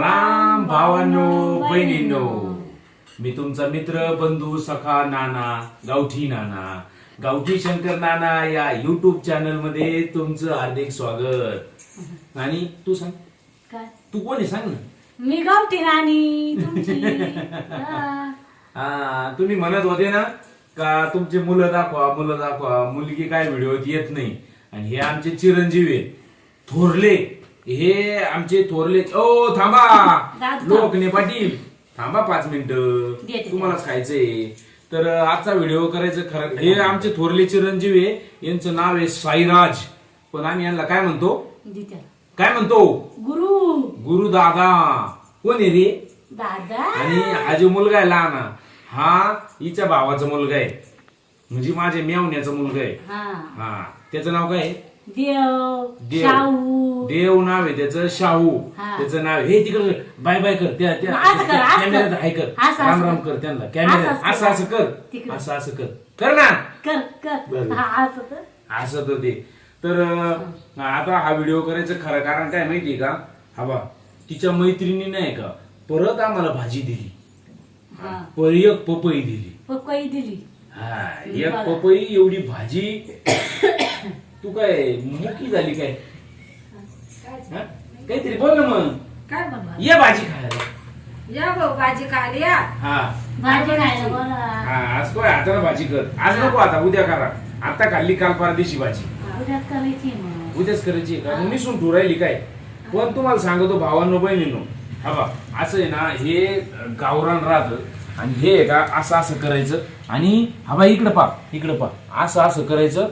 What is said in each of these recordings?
राम राम भावांनो बहिणींनो. मी तुमचा मित्र बंधू सखा नाना गावठी नाना गावठी शंकर नाना या युट्यूब चॅनलमध्ये तुमचं हार्दिक स्वागत. आणि तू सांग. काय? तू कोण आहे? सांग ना. मी गावठी राणी तुमची. हा. हा तुम्ही म्हणत होते ना का तुमचे मुलं दाखवा मुलं दाखवा मुलगी काय व्हिडिओत येत नाही. आणि हे आमचे चिरंजीव आहेत. थोरले हे आमचे थोरले ओ थांबा. दादा. लोकने पाटील. थांबा पाच देते. मिनिटं तुम्हालाच खायचंय. तर आजचा व्हिडिओ करायचं खरं हे आमचे थोरले चिरंजीव आहे. यांचं नाव आहे साईराज. पण आम्ही यांना काय म्हणतो? दित्या. काय म्हणतो? गुरु. गुरु दादा. कोण आहे रे? दादा. आणि हा जो मुलगा आहे लहान हा हिच्या भावाचा मुलगा आहे. म्हणजे माझ्या मेवण्याचा मुलगा आहे. हा. हा. त्याचं नाव काय आहे? देव देव. शाहू. देव नाव आहे त्याचं शाहू. हा. त्याचं नाव आहे. हे तिकडे बाय बाय कर. त्या त्या असं कर, असं कर. कॅमेऱ्यात हाय कर. असं, असं राम. राम कर त्यांना. कॅमेऱ्यात असं, असं असं कर. तिकडं. असं असं कर. कर ना. कर कर. बरं. हा असं तर. असं तर ते तर अं, आता हा व्हिडिओ करायचं खरं कारण काय माहितीये का? हा बा तिच्या मैत्रिणी नाही का परत आम्हाला भाजी दिली. हा. पर एक पपई दिली. पपई दिली. हा एक पपई एवढी भाजी तू काय मुकी झाली काय? हा? काहीतरी बोल ना मग. काय ये भाजी खायला. या भाऊ भाजी खाली या. हा. भाजी खायला बोला. हा आज काय हाताने भाजी कर. आज नको आता उद्या करा. आता खाल्ली काल परदेशी भाजी. उद्याच करायची मग. उद्याच करायची का? मग निसून ठेवू राहिली काय? पण तुम्हाला सांगतो भावांनो बहिणीनो. हा बा असं आहे ना हे गावरान राहत आणि हे आहे का असं असं करायचं. आणि हा बा इकडं पा इकडं पा असं असं करायचं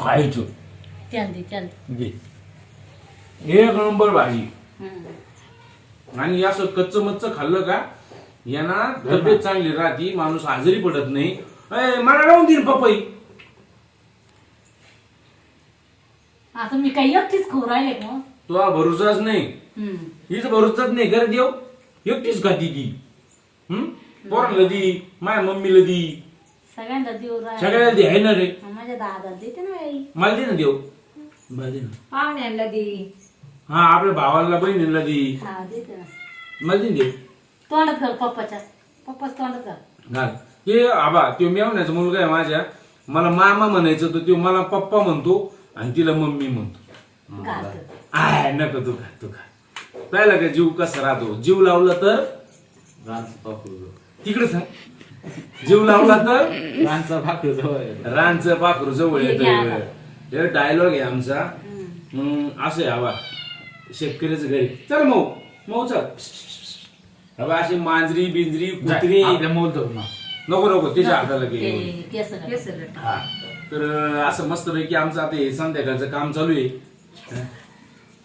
खायचं. घे. एक नंबर भाजी. हं. आणि असं कच्च मच्च खाल्लं का? यांना तब्येत चांगली राहती माणूस आजारी पडत नाही. ए, मला लावून देईल पपई. आता मी काही एकटीच खाऊ राहिले का? तो हा भरोसाच नाही. हं. हीच भरोसाच नाही. कर देव एकटीच खाती ती. हम्म? पोरांना दी माझ्या मम्मीला दी. सगळ्यांना देऊ राहिले. सगळ्याला दे आहे ना रे. माझ्या दादा देते ना मला दे ना देव मला दे ना पाहुण्यांना दे हा आपल्या भावाला बहिणीला दी हा देते ना मला दे ना तोंडात कर पप्पाच्या पप्पाच तोंडात घाल हे आबा तो मेवण्याचा मुलगा आहे माझ्या मला मामा म्हणायचं तर तो मला पप्पा म्हणतो आणि तिला मम्मी म्हणतो घाल. आय नको तू खा तू खा पाहिलं का जीव कसा राहतो जीव लावला तर तिकडे सांग जीव लावला तर? रानचा भाकरी जवळ आहे. रानचं पाखरू जवळ हे. येत हे डायलॉग आहे आमचा. मग असं आहे हवा शेतकऱ्याचं घरी. चल मऊ. मऊ चल. हवा अशी मांजरी बिंजरी कुत्री. आपल्या मोलतो ना. नको नको. त्याच्या हाताला घे. हा तर असं मस्त पैकी आमचं आता हे संध्याकाळचं काम चालू आहे.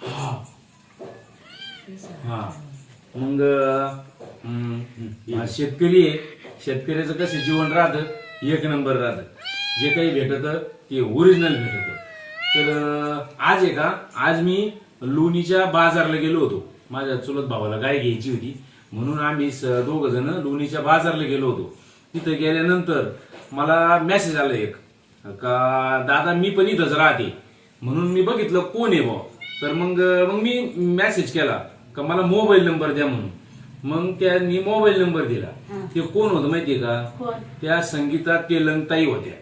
हा. हा. मग अं, हा, शेतकरी आहे. शेतकऱ्याचं कसं जीवन राहतं एक नंबर राहतं. जे काही भेटतं ते ओरिजिनल भेटत. तर आज आहे का? आज मी लोणीच्या बाजारला गेलो होतो. माझ्या चुलत भावाला गाय घ्यायची होती. म्हणून आम्ही दोघ जण लोणीच्या बाजारला गेलो होतो. तिथं गेल्यानंतर मला मेसेज आला एक का दादा मी पण इथंच राहते. म्हणून मी बघितलं कोण आहे बुवा. तर मग मग मी मेसेज केला का मला मोबाईल नंबर द्या म्हणून. मग त्यांनी मोबाईल नंबर दिला. ते कोण होतं माहितीये का? कोण? त्या संगीता तेलंगताई होत्या.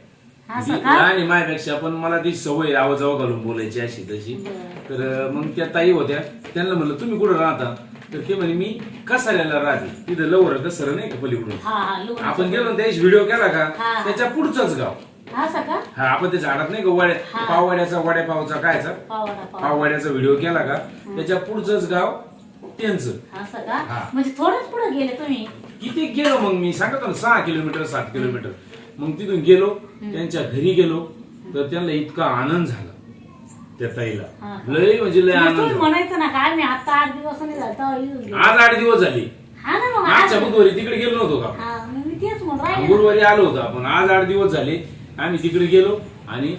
असं ती का? लहान आहे माझ्यापेक्षा पण मला ती सवय आवाजावा घालून बोलायची अशी तशी. बरं. तर मग त्या ताई होत्या. त्यांना म्हणलं तुम्ही कुठं राहता? तर ते म्हणे मी कसाऱ्याला राहते. तिथं लवकर कसर नाही का पलीकडून? हा हा लोक आपण गेलो ना त्याची व्हिडिओ केला का? हा. त्याच्या पुढचंच गाव. असं का हा आपण ते झाडात नाही का वड्या हा. पाववाड्याचा वड्यापावचा कायचा पावडा पाव पाववाड्याचा व्हिडिओ केला का? त्याच्या पुढचंच गाव त्यांचं. असं हा. का म्हणजे थोडंच पुढे गेले तुम्ही. किती गेलो मग मी? सांगतो ना सहा किलोमीटर सात किलोमीटर. मग तिथून गेलो त्यांच्या घरी गेलो तर त्यांना इतका आनंद झाला त्या ताईला. हा. लय म्हणजे लय मग आनंद तुम्ही झाला. म्हणायचं ना काय मी आता आठ दिवस नाही झालं तेव्हा येऊन गेले. आज आठ दिवस झाले. हा ना मग आज- मागच्या बुधवारी तिकडे गेलो नव्हतो का? हा मग मी तेच म्हणून राहिले. ना. गुरुवारी आलो होतो आपण. आज आठ दिवस झाले आम्ही तिकडे गेलो आणि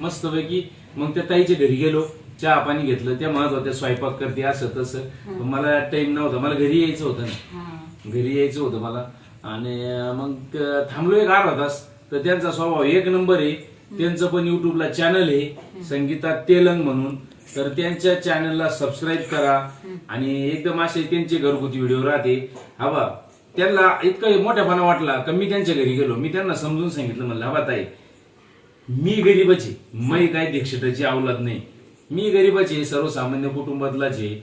मस्तपैकी मग त्या ताईच्या घरी गेलो. चहा पाणी घेतलं त्या म्हणत होत्या स्वयंपाक करते असं तसं. पण मला टाइम नव्हता. मला घरी यायचं होतं ना. हा. घरी यायचं होतं मला. आणि मग थांबलो एक अर्धा तास. तर त्यांचा स्वभाव एक नंबर आहे. त्यांचं पण युट्यूबला चॅनल आहे. संगीता तेलंग म्हणून. तर त्यांच्या चॅनलला सबस्क्राईब करा. आणि एकदम असे त्यांचे घरगुती व्हिडिओ राहते. हा बा त्यांना इतकं मोठ्यापणा वाटला का मी त्यांच्या घरी गेलो. मी त्यांना समजून सांगितलं म्हणलं हा बा ताई मी गरीबाची मै काय दीक्षिताची आवलाद नाही. मी गरीबाची सर्वसामान्य कुटुंबातलाच आहे.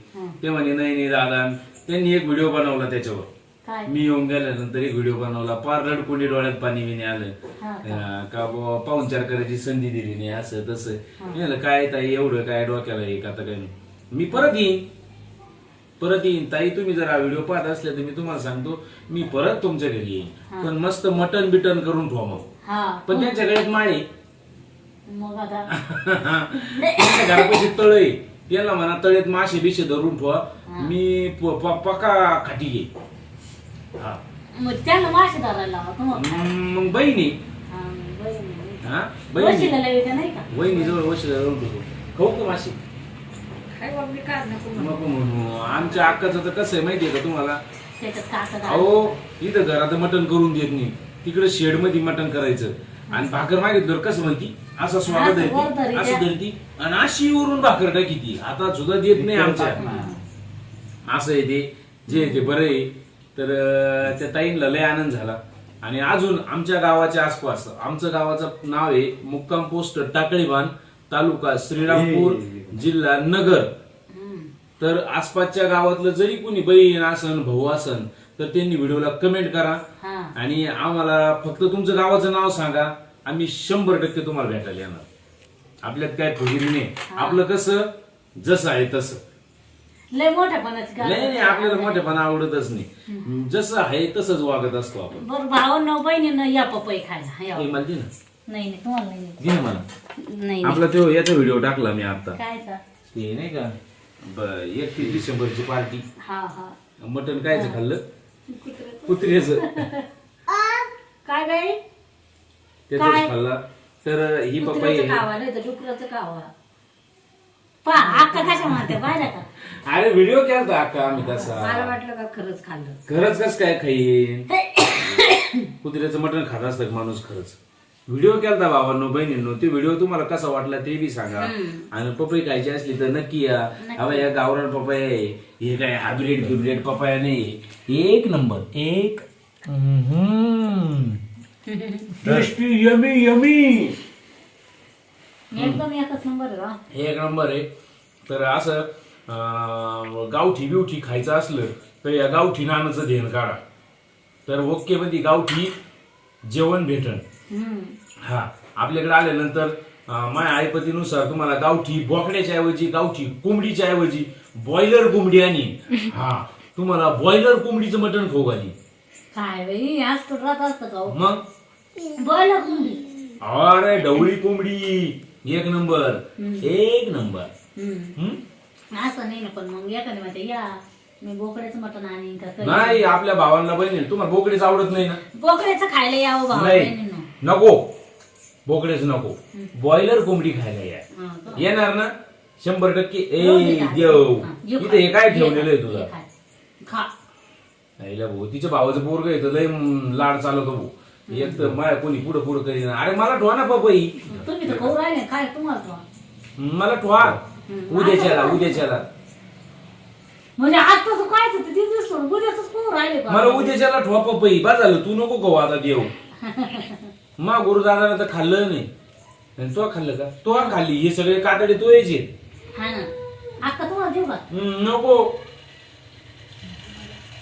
ते म्हणे नाही नाही दादा त्यांनी एक व्हिडिओ बनवला त्याच्यावर. काय? मी येऊन गेल्यानंतर एक व्हिडिओ बनवला. पार रडकुंडी डोळ्यात पाणी बिणी आलं. हा अं, का बुवा पाहुणचार करायची संधी दिली नाही असं तसं. मी म्हणलं काय ताई एवढं काय डोक्याला एक आता काय नाही. मी परत येईन. परत येईन. ताई तुम्ही जर हा व्हिडिओ पाहत असले तर मी तुम्हाला सांगतो मी परत तुमच्या घरी येईन. पण मस्त मटन बिटन करून ठेवा मग. हा. पण त्यांच्या गळ्यात माळे मग आता. त्यांच्या घरापाशी तळ. आहे त्याला म्हणा तळ्यात मासे बिशे धरून ठेवा. मी प- प- पका खाटी घे. हा. मग त्याला मासे धरायला लावा मग? बहिणी. हा, बहिणी. हा? बहिणी. वशिला लावायचं नाही का? वहिनी जवळ वशिला जाऊन ठेवतो खाऊ का मासे? काय बा मी काय नको म्हणू. नको म्हणू. आमच्या अक्काचं तर कसं आहे माहितीये का तुम्हाला? त्याच्यात अहो इथं घरात मटण करून देत नाही. तिकडे शेडमध्ये मटण करायचं. आणि भाकर मागितलं कसं म्हणती? असं स्वागत आहे असं. धरती. आणि अशी वरून भाकर टाकी ती. आता सुद्धा देत नाही आमच्या. असं आहे ते. जे आहे ते बरं आहे. तर त्या ताईंना लय आनंद झाला. आणि अजून आमच्या गावाच्या आसपास आमचं गावाचं नाव आहे मुक्काम पोस्ट टाकळीबान तालुका श्रीरामपूर जिल्हा नगर. तर आसपासच्या गावातलं जरी कोणी बहीण असन भाऊ असन तर त्यांनी व्हिडिओला कमेंट करा हा. आणि आम्हाला फक्त तुमचं गावाचं नाव सांगा. आम्ही शंभर टक्के तुम्हाला भेटायला येणार. आपल्यात काय फुगिरी नाही. आपलं कसं? जसं आहे तसं. लय मोठ्यापणाची गाडी. नाही नाही आपल्याला मोठेपणा आवडतच नाही. जसं आहे तसंच वागत असतो आपण. बरं भावांना बहिणीनं या पपई खायला. या. हे मला दे ना. नाही नाही तुम्हाला नाही ना मला. नाही. नाही आपला तो याचा व्हिडिओ टाकला मी आता. कायचा ते नाही का? एकतीस डिसेंबरची पार्टी. हा हा. मटण कायचं खाल्लं? कुत्र्याचं काय बाई? त्याच? खाल्ला तर ही पपई कुत्र्याचं कावा नाही तर डुकराचं कावा. पा अक्का कशा म्हणते पाहिलं का? अरे व्हिडिओ केलता अक्का आम्ही मला तसा वाटलं का खरंच खाल्लं. खरंच कस काय खाईन? कुत्र्याचं मटण खात असतं का माणूस खरंच? व्हिडिओ केलता बाबांनो बहिणींनो ते व्हिडिओ तुम्हाला कसा वाटला ते बी सांगा. आणि पपई खायची असली तर नक्की या. अबा या गावरान पपया आहे. हे काय हायब्रिड बिब्रिड पपया नाही. एक नंबर. एक. टेस्टी यमी यमी एकदम एकच नंबर आहे बा. एक नंबर आहे. तर असं अं, गावठी बिवठी खायचं असलं तर या गावठी नानाचं ध्येय काढा. तर ओके मध्ये गावठी जेवण भेटन. हम्म. हा आपल्याकडे आल्यानंतर माझ्या आईपतीनुसार तुम्हाला गावठी बोकड्याच्या ऐवजी गावठी कोंबडीच्या ऐवजी बॉयलर कोंबडी आणि हा तुम्हाला बॉयलर कोंबडीचं मटण खाऊ घाली. काय बाई आज कुठं राहत असतं का हो? मग? बोला कुंडी अरे ढवळी कोंबडी. एक नंबर. एक नंबर. हम्म. असं नाही ना पण मग एखादी म्हणते या मी बोकड्याचं मटण आणीन का कधी? नाही आपल्या भावांना बहिणी तुम्हाला बोकडेच आवडत नाही ना. बोकड्याचं खायला यावं भावा नाही. बहिणीनं. नको. बोकडेच नको. बॉयलर कोंबडी खायला या. येणार ना? शंभर टक्के. ए? देव. इथे. हे काय ठेवलेलं आहे. तुझं? खा. आईला भाऊ तिच्या भावाचं पोरग येतं लय लाड चालवतो भाऊ. एक तर माया कोणी पुढं पुढं करीन अरे मला ठेवा ना पपई. तुम्ही तर खाऊ राहिले. काय तुम्हाला तो? मला ठेवा. उद्याच्याला उद्याच्याला. म्हणजे आजपासून काय होतं ते दिसतो उद्याच खाऊ राहिले का? मला उद्याच्याला ठेवा पपई. बा झालं. तू नको खाऊ आता देव. मा गुरुदादानं तर खाल्लं नाही. आणि तो खाल्लं का? तो खाल्ली. हे सगळे कातडे तो यायचे हा ना. आता तुम्हाला देऊ का? हम्म, नको.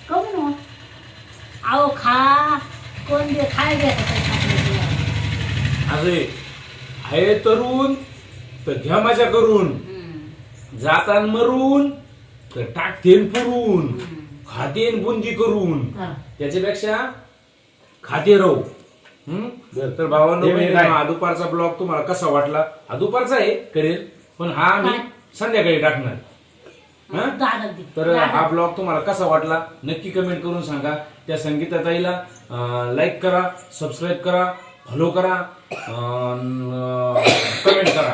कमी ना अहो खा. कोण दे खाय अरे आहे तरुण तर घ्या मजा करून. जातान मरून तर टाकतेन फुरून खातेन बुंदी करून. त्याच्यापेक्षा खाते राहू. हम्म? तर भावांनो मी काय? हा दुपारचा ब्लॉग तुम्हाला कसा वाटला? हा दुपारचा आहे करेल पण हा मी? संध्याकाळी टाकणार. हा? दे तर हा ब्लॉग तुम्हाला कसा वाटला नक्की कमेंट करून सांगा. त्या संगीताताईला लाईक करा सबस्क्राईब करा फॉलो करा कमेंट करा.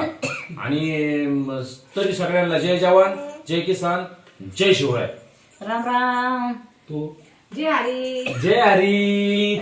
आणि म, तरी सगळ्यांना जय जवान जय किसान जय शिवराय. राम राम. तू? जे हरी. जय हरी.